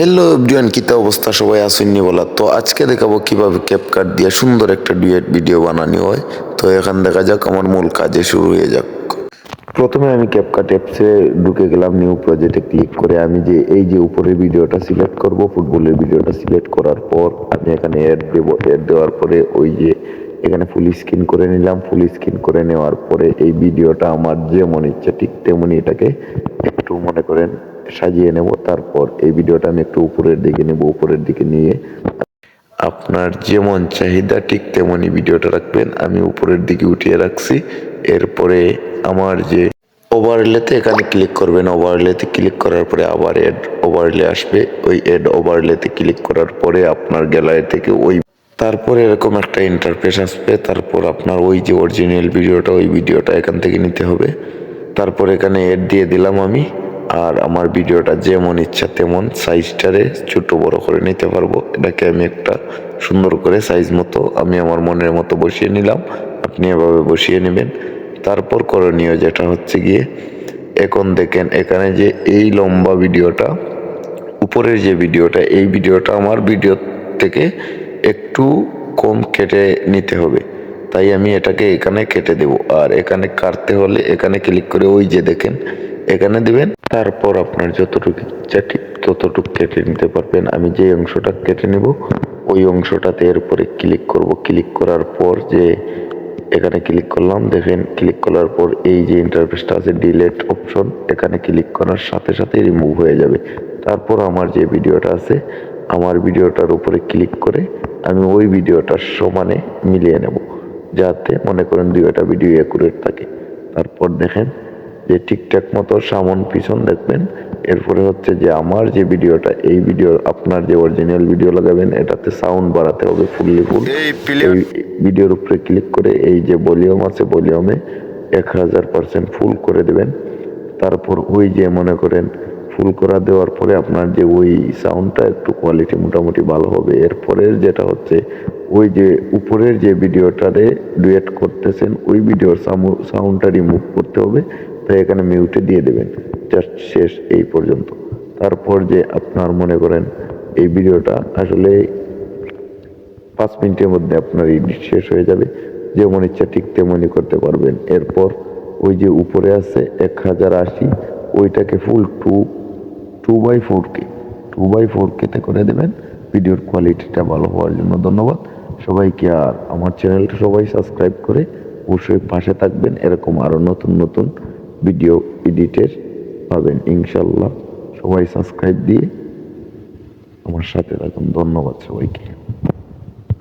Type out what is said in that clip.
Hello everyone কিতা অবস্থা? সবাই আসেননি বলা? তো আজকে দেখাবো কীভাবে ক্যাপকাট দিয়ে সুন্দর একটা ডুয়েট ভিডিও বানানি হয়। তো এখান দেখা যাক, আমার মূল কাজে শুরু হয়ে যাক। প্রথমে আমি ক্যাপকাট অ্যাপসে ঢুকে গেলাম নিউ প্রজেক্টে ক্লিক করে। আমি যে, এই যে উপরের ভিডিওটা সিলেক্ট করব ফুটবলের ভিডিওটা সিলেক্ট করার পর, আমি এখানে অ্যাড দেবো। অ্যাড দেওয়ার পরে ওই যে এখানে ফুল স্ক্রিন করে নিলাম। ফুল স্ক্রিন করে নেওয়ার পরে এই ভিডিওটা আমার যেমন ইচ্ছা ঠিক তেমনই এটাকে একটু মনে করেন সাজিয়ে নেব। তারপর এই ভিডিওটা আমি একটু উপরের দিকে নেব, উপরের দিকে নিয়ে। আপনার যেমন চাহিদা ঠিক তেমনই ভিডিওটা রাখবেন। আমি উপরের দিকে উঠিয়ে রাখছি। এরপরে আমার যে ওভারলেতে এখানে ক্লিক করবেন। ওভারলেতে ক্লিক করার পরে আবার এড ওভারলে আসবে। ওই এড ওভারলেতে ক্লিক করার পরে আপনার গ্যালারি থেকে ওই তারপরে এরকম একটা ইন্টারফেস আসবে, তারপর আপনার ওই যে অরিজিনাল ভিডিওটা ওই ভিডিওটা এখান থেকে নিতে হবে। তারপর এখানে এড দিয়ে দিলাম আমি, আর আমার ভিডিওটা যেমন ইচ্ছা তেমন সাইজটারে ছোট বড় করে নিতে পারব। এটাকে আমি একটা সুন্দর করে সাইজ মতো আমি আমার মনের মতো বসিয়ে নিলাম, আপনি এভাবে বসিয়ে নেবেন। তারপর করণীয় যেটা হচ্ছে গিয়ে, এখন দেখেন এখানে যে এই লম্বা ভিডিওটা উপরের যে ভিডিওটা এই ভিডিওটা আমার ভিডিও থেকে একটু কম কেটে নিতে হবে। তাই আমি এটাকে এখানে কেটে দেব। আর এখানে কাটতে হলে এখানে ক্লিক করে ওই যে দেখেন, এখানে দিবেন। তারপর আপনার যতটুকু ইচ্ছা ঠিক ততটুকু কেটে নিতে পারবেন। আমি যে অংশটা কেটে নেব, ওই অংশটাতে এরপরে ক্লিক করব। ক্লিক করার পর যে এখানে ক্লিক করলাম, দেখেন ক্লিক করার পর এই যে ইন্টারফেসটা আছে ডিলেট অপশন এখানে ক্লিক করার সাথে সাথে রিমুভ হয়ে যাবে। তারপর আমার যে ভিডিওটা আছে, আমার ভিডিওটার উপরে ক্লিক করে আমি ওই ভিডিওটার সমানে মিলিয়ে নেব যাতে মনে করেন দুইটা ভিডিও অ্যাকুরেট থাকে। তারপর দেখেন যে ঠিকঠাক মতো সামন পিছন দেখবেন এরপরে হচ্ছে যে আমার যে ভিডিওটা এই ভিডিও আপনার যে অরিজিনাল ভিডিও লাগাবেন এটাতে সাউন্ড বাড়াতে হবে ফুললি ফুল এই ভিডিওর উপরে ক্লিক করে এই যে ভলিউম আছে ভলিউমে এক হাজার পার্সেন্ট ফুল করে দেবেন। তারপর ওই যে মনে করেন ফুল করা দেওয়ার পরে আপনার যে ওই সাউন্ডটা একটু কোয়ালিটি মোটামুটি ভালো হবে। এরপরের যেটা হচ্ছে, ওই যে উপরের যে ভিডিওটারে ডুয়েট করতেছেন, ওই ভিডিওর সাউন্ডটা রিমুভ করতে হবে। তাই এখানে মিউটে দিয়ে দেবেন। জাস্ট শেষ এই পর্যন্ত। তারপর যে আপনার মনে করেন, এই ভিডিওটা আসলে পাঁচ মিনিটের মধ্যে আপনার এডিট শেষ হয়ে যাবে। যেমন ইচ্ছা ঠিক তেমনই করতে পারবেন। এরপর ওই যে উপরে আছে এক হাজার আশি, ওইটাকে full to two by four K two by four কেতে করে দেবেন। ভিডিওর কোয়ালিটিটা ভালো হওয়ার জন্য ধন্যবাদ। সবাইকে আর আমার চ্যানেলটা সবাই সাবস্ক্রাইব করে অবশ্যই পাশে থাকবেন। এরকম আরও নতুন নতুন ভিডিও এডিটের পাবেন ইনশাল্লাহ। সবাই সাবস্ক্রাইব দিয়ে আমার সাথে থাকুন। ধন্যবাদ সবাইকে।